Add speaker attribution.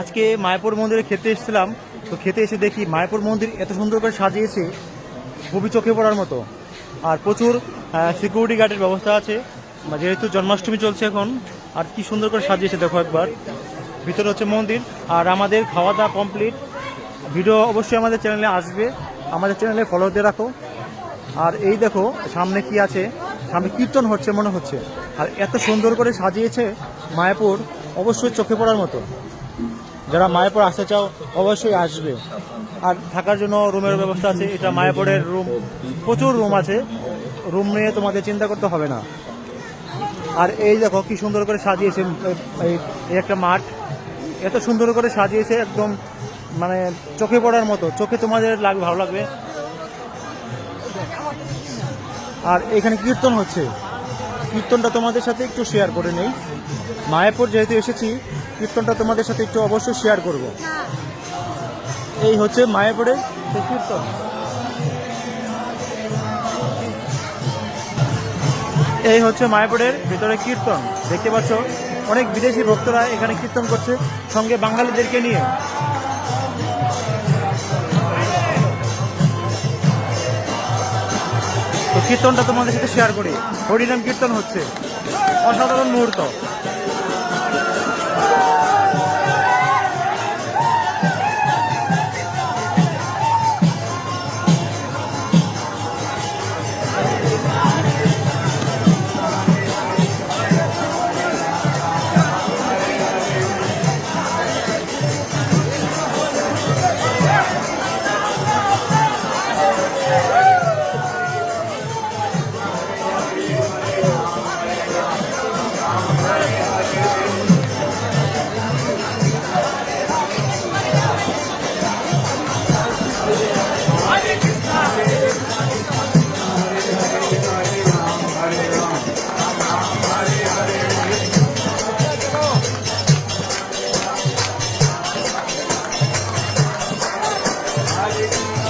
Speaker 1: আজকে মায়াপুর মন্দিরে খেতে এসেছিলাম। তো খেতে এসে দেখি মায়াপুর মন্দির এত সুন্দর করে সাজিয়েছে খুবই চোখে পড়ার মতো। আর প্রচুর সিকিউরিটি গার্ডের ব্যবস্থা আছে। যেহেতু জন্মাষ্টমী চলছে এখন, আর কি সুন্দর করে সাজিয়েছে দেখো একবার। ভিতরে হচ্ছে মন্দির, আর আমাদের খাওয়া দাওয়া কমপ্লিট ভিডিও অবশ্যই আমাদের চ্যানেলে আসবে। আমাদের চ্যানেলে ফলো দিয়ে রাখো। আর এই দেখো, সামনে কি আছে? সামনে কীর্তন হচ্ছে মনে হচ্ছে। আর এত সুন্দর করে সাজিয়েছে মায়াপুর, অবশ্যই চোখে পড়ার মতো। যারা মায়াপুর আসতে চাও, অবশ্যই আসবে। আর থাকার জন্য রুমের ব্যবস্থা আছে। এটা মায়াপুরের রুম। প্রচুর রুম আছে। রুম নিয়ে তোমাদের চিন্তা করতে হবে না। আর এই দেখো, কি সুন্দর করে সাজিয়েছে এই একটা মাঠ। এত সুন্দর করে সাজিয়েছে একদম মানে চোখে পড়ার মতো। চোখে তোমাদের লাগবে ভালো লাগবে। আর এখানে কীর্তন হচ্ছে। কীর্তনটা তোমাদের সাথে একটু শেয়ার করে নেই। মায়াপুর যেহেতু এসেছি কীর্তনটা তোমাদের সাথে একটু অবশ্যই শেয়ার করব। এই হচ্ছে মায়াপুরের সেই কীর্তন। এই হচ্ছে মায়াপুরের ভিতরে কীর্তন। দেখতে পাচ্ছ, অনেক বিদেশি ভক্তরা এখানে কীর্তন করছে, সঙ্গে বাঙালিদেরকে নিয়ে। কীর্তনটা তোমাদের সাথে শেয়ার করি। হরিনাম কীর্তন হচ্ছে। অসাধারণ মুহূর্ত। Wow. Hare Krishna.